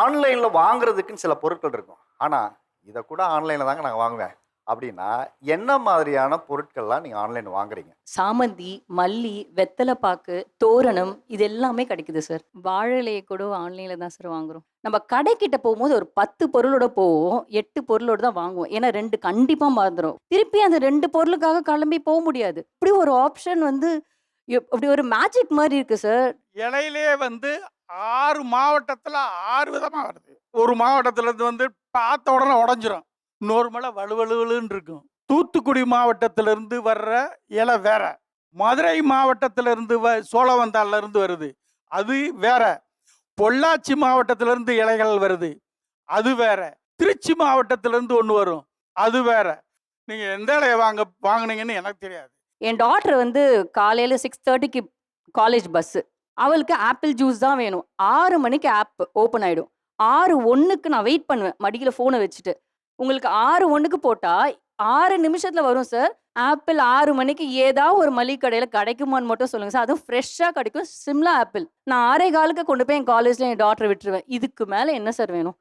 ஆன்லைனில் வாங்குறதுக்குன்னு சில பொருட்கள் இருக்கும். ஆனால் இதை கூட ஆன்லைனில் தாங்க நாங்கள் வாங்குவேன். அப்படின்னா என்ன மாதிரியான பொருட்கள்லாம் நீங்கள் ஆன்லைன் வாங்குறீங்க? சாமந்தி மல்லி வெத்தலைப்பாக்கு தோரணம் இது எல்லாமே கிடைக்குது சார். வாழை இலையை கூட ஆன்லைனில் தான் சார் வாங்குறோம். நம்ம கடைக்கிட்ட போகும்போது ஒரு பத்து பொருளோட போவோம். எட்டு பொருளோட தான் வாங்குவோம். ஏன்னா ரெண்டு கண்டிப்பாக மறந்துடும் திருப்பி அந்த ரெண்டு பொருளுக்காக கிளம்பி போக முடியாது. இப்படி ஒரு ஆப்ஷன் வந்து அப்படி ஒரு மேஜிக் மாதிரி இருக்கு சார். இலையிலே வந்து ஆறு மாவட்டத்தில் ஆறு விதமாக வருது. ஒரு மாவட்டத்திலேருந்து வந்து பார்த்த உடனே உடஞ்சிரும். இன்னொரு மலை வலுவலுன்னு இருக்கும். தூத்துக்குடி மாவட்டத்திலிருந்து வர்ற இலை வேற. மதுரை மாவட்டத்திலிருந்து வ சோழவந்தாள்லேருந்து வருது. அது வேற. பொள்ளாச்சி மாவட்டத்திலிருந்து இலைகள் வருது. அது வேற. திருச்சி மாவட்டத்திலிருந்து ஒன்று வரும். அது வேற. நீங்கள் எந்த இலையை வாங்க வாங்கினீங்கன்னு எனக்கு தெரியாது. என் டாட்டர் வந்து காலையில் சிக்ஸ் தேர்ட்டிக்கு காலேஜ் பஸ்ஸு அவளுக்கு ஆப்பிள் ஜூஸ் தான் வேணும். ஆறு மணிக்கு ஆப் ஓப்பன் ஆகிடும் ஆறு ஒன்றுக்கு நான் வெயிட் பண்ணுவேன். மடியில் ஃபோனை வச்சுட்டு. உங்களுக்கு ஆறு ஒன்றுக்கு போட்டால் ஆறு நிமிஷத்தில் வரும் சார் ஆப்பிள் ஆறு மணிக்கு ஏதாவது ஒரு மளிகை கடையில் கிடைக்குமான்னு மட்டும் சொல்லுங்கள் சார் அதுவும் ஃப்ரெஷ்ஷாக கிடைக்கும். சிம்லா ஆப்பிள். நான் ஆறே காலுக்கு கொண்டு போய் என் காலேஜில் என் டாக்டர் விட்டுருவேன். இதுக்கு மேலே என்ன சார் வேணும்?